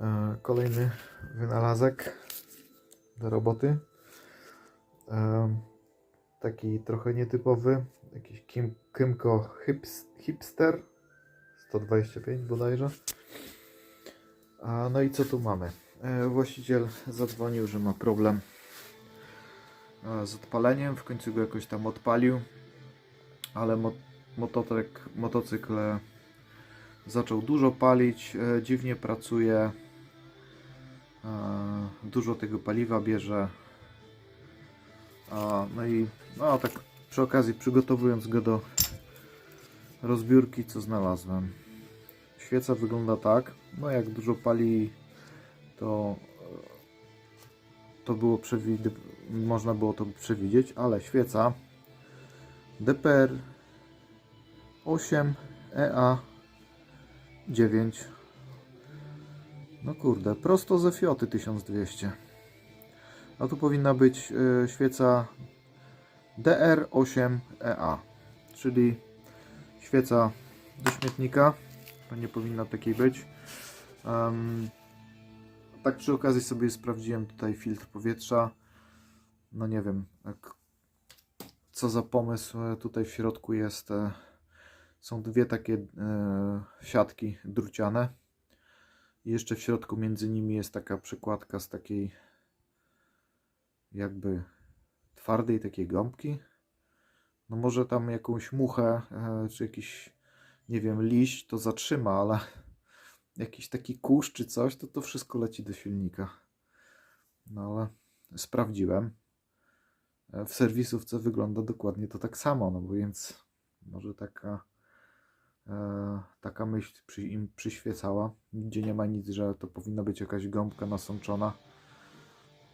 E, Kolejny wynalazek do roboty. E, Taki trochę nietypowy. Jakiś Kim, Kimco hips, Hipster 125 bodajże. A, No i co tu mamy? E, Właściciel zadzwonił, że ma problem e, z odpaleniem. W końcu go jakoś tam odpalił. Ale mo motocykl, motocykl e, zaczął dużo palić, e, dziwnie pracuje, e, dużo tego paliwa bierze. No i no tak przy okazji przygotowując go do rozbiórki, co znalazłem. Świeca wygląda tak, no jak dużo pali, to e, to było przewid- można było to przewidzieć, ale świeca DPR 8 EA 9 no kurde, prosto ze Fioty 1200 a tu powinna być y, świeca DR8EA czyli świeca do śmietnika. To nie powinna takiej być. Em, tak przy okazji sobie sprawdziłem tutaj filtr powietrza. No nie wiem jak, co za pomysł e, tutaj w środku jest e, są dwie takie e, siatki druciane. I jeszcze w środku między nimi jest taka przykładka z takiej jakby twardej takiej gąbki. No może tam jakąś muchę e, czy jakiś nie wiem liść to zatrzyma, ale jakiś taki kurz czy coś to to wszystko leci do silnika. No ale sprawdziłem. E, W serwisówce wygląda dokładnie to tak samo, no bo więc może taka taka myśl przy, im przyświecała. Nigdzie nie ma nic, że to powinna być jakaś gąbka nasączona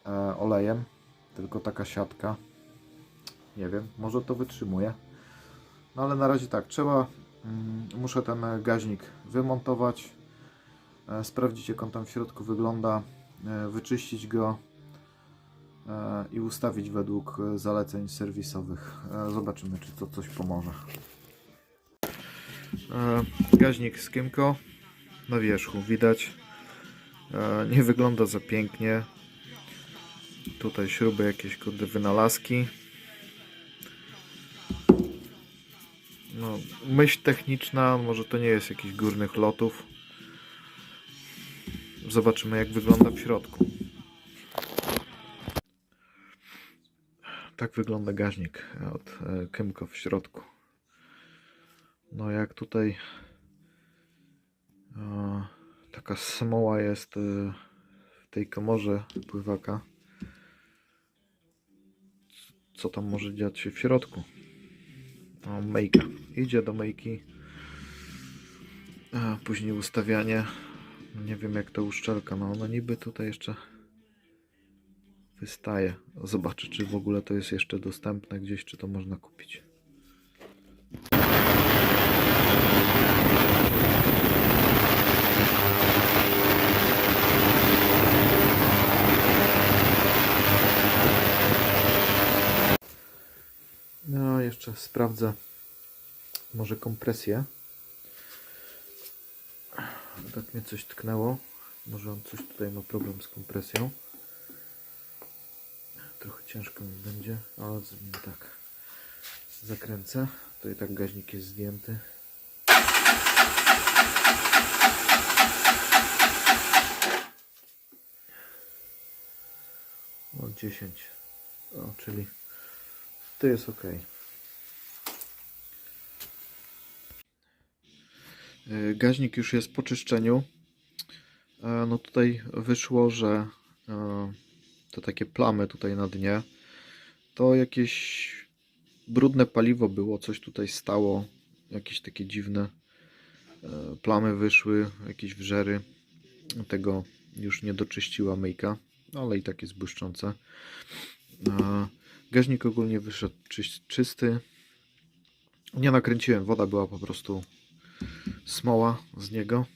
e, olejem, tylko taka siatka. Nie wiem, może to wytrzymuje. No ale na razie tak, trzeba, mm, muszę ten gaźnik wymontować, e, sprawdzić jak on tam w środku wygląda, e, wyczyścić go e, i ustawić według e, zaleceń serwisowych. E, Zobaczymy, czy to coś pomoże. E, Gaźnik z Kimco na wierzchu widać. E, Nie wygląda za pięknie. Tutaj śruby jakieś kurde wynalazki. No, myśl techniczna, może to nie jest jakiś górnych lotów. Zobaczymy jak wygląda w środku. Tak wygląda gaźnik od e, Kimco w środku. No jak tutaj e, taka smoła jest e, w tej komorze pływaka. Co tam może dziać się w środku? O, myjka. Idzie do myjki. A później ustawianie. No Nie wiem jak to uszczelka. No ona niby tutaj jeszcze wystaje. Zobaczę czy w ogóle to jest jeszcze dostępne gdzieś, czy to można kupić. No, jeszcze sprawdzę może kompresję. Tak mnie coś tknęło. Może on coś tutaj ma problem z kompresją. Trochę ciężko mi będzie, ale tak. Zakręcę. To i tak gaźnik jest zdjęty. O 10. O, czyli to jest ok. E, Gaźnik już jest po czyszczeniu. E, No tutaj wyszło, że e, te takie plamy tutaj na dnie to jakieś brudne paliwo było, coś tutaj stało, jakieś takie dziwne plamy wyszły, jakieś wrzery. Tego już nie doczyściła myjka, ale i tak jest błyszczące. Gaźnik ogólnie wyszedł czysty. Nie nakręciłem, woda była po prostu smoła z niego.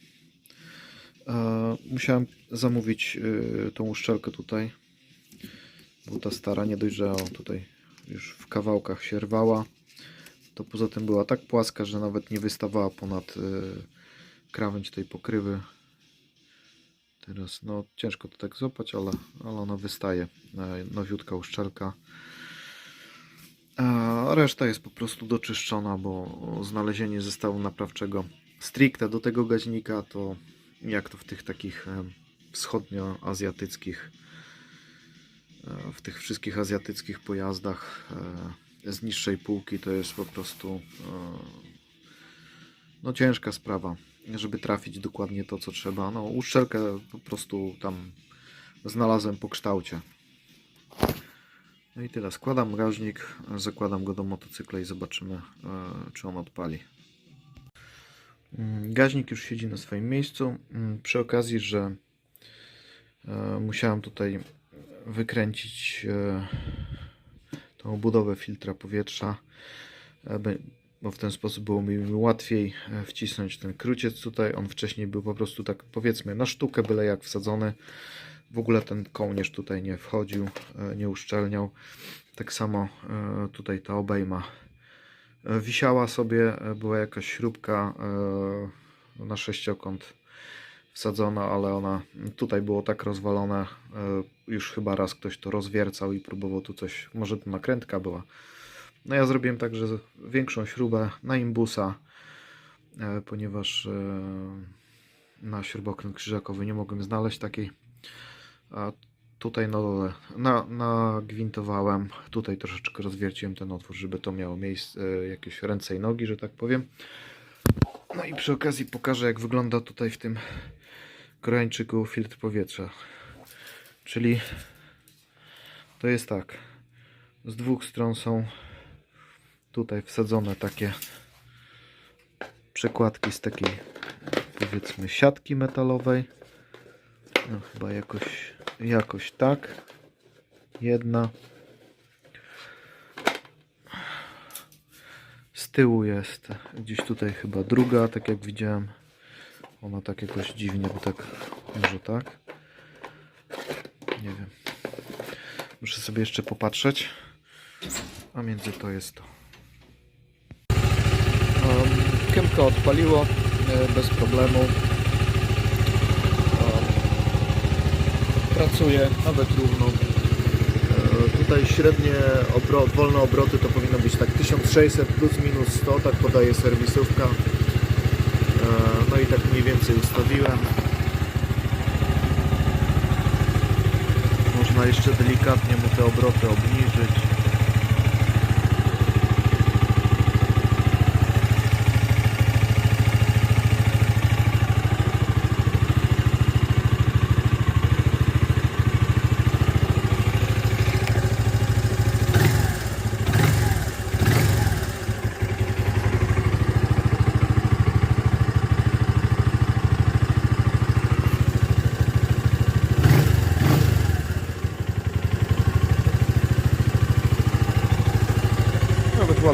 E, musiałem zamówić e, tą uszczelkę tutaj, bo ta stara nie dość, że tutaj już w kawałkach się rwała, to poza tym była tak płaska, że nawet nie wystawała ponad e, krawędź tej pokrywy. Teraz, no ciężko to tak złapać, ale, ale ona wystaje. Nowiutka uszczelka. A reszta jest po prostu doczyszczona, bo znalezienie zestawu naprawczego stricte do tego gaźnika to jak to w tych takich e, wschodnioazjatyckich e, w tych wszystkich azjatyckich pojazdach e, z niższej półki to jest po prostu no ciężka sprawa, żeby trafić dokładnie to co trzeba. No uszczelkę po prostu tam znalazłem po kształcie. No i tyle. Składam gaźnik, zakładam go do motocykla i zobaczymy, e, czy on odpali. Mm, Gaźnik już siedzi na swoim miejscu. Mm, Przy okazji, że e, musiałem tutaj wykręcić e, tą budowę filtra powietrza, bo w ten sposób było mi łatwiej wcisnąć ten kruciec tutaj. On wcześniej był po prostu tak powiedzmy na sztukę byle jak wsadzony. W ogóle ten kołnierz tutaj nie wchodził, e, nie uszczelniał. Tak samo e, tutaj ta obejma e, wisiała sobie, była jakaś śrubka na sześciokąt wsadzona, ale ona tutaj było tak rozwalone, już chyba raz ktoś to rozwiercał i próbował tu coś, może to nakrętka była. No ja zrobiłem tak, że większą śrubę na imbusa, ponieważ na śrubokręt krzyżakowy nie mogłem znaleźć takiej. A tutaj na dole na, nagwintowałem, tutaj troszeczkę rozwierciłem ten otwór, żeby to miało miejsce, e, jakieś ręce i nogi, że tak powiem. No i przy okazji pokażę jak wygląda tutaj w tym Koreańczyku filtr powietrza. Czyli to jest tak. Z dwóch stron są tutaj wsadzone takie przekładki z takiej powiedzmy siatki metalowej. No chyba jakoś, jakoś tak. Jedna. Z tyłu jest gdzieś tutaj chyba druga, tak jak widziałem. Ona tak jakoś dziwnie, bo tak, może tak. Nie wiem. Muszę sobie jeszcze popatrzeć. A między to jest to. Um, odpaliło e, bez problemu. Pracuje nawet równo. E, Tutaj średnie obro, wolne obroty to powinno być tak 1600 plus minus 100, tak podaje serwisówka. E, No i tak mniej więcej ustawiłem. Można jeszcze delikatnie mu te obroty obniżyć.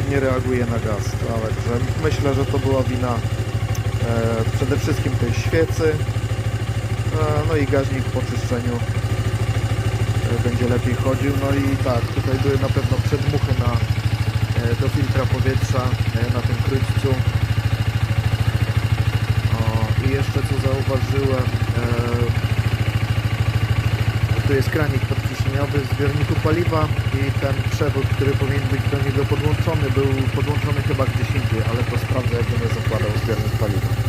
Ładnie reaguje na gaz, także myślę, że to była wina e, przede wszystkim tej świecy, e, no i gaźnik po czyszczeniu e, będzie lepiej chodził, no i tak, tutaj były na pewno przedmuchy na, e, do filtra powietrza e, na tym krótcu. O, I jeszcze co zauważyłem, e, tu jest kranik podciśnieniowy w zbiorniku paliwa i ten przewód, który powinien być do niego podłączony, był podłączony chyba gdzieś indziej, ale to sprawdzę, jak będę zakładał zbiornik paliwa.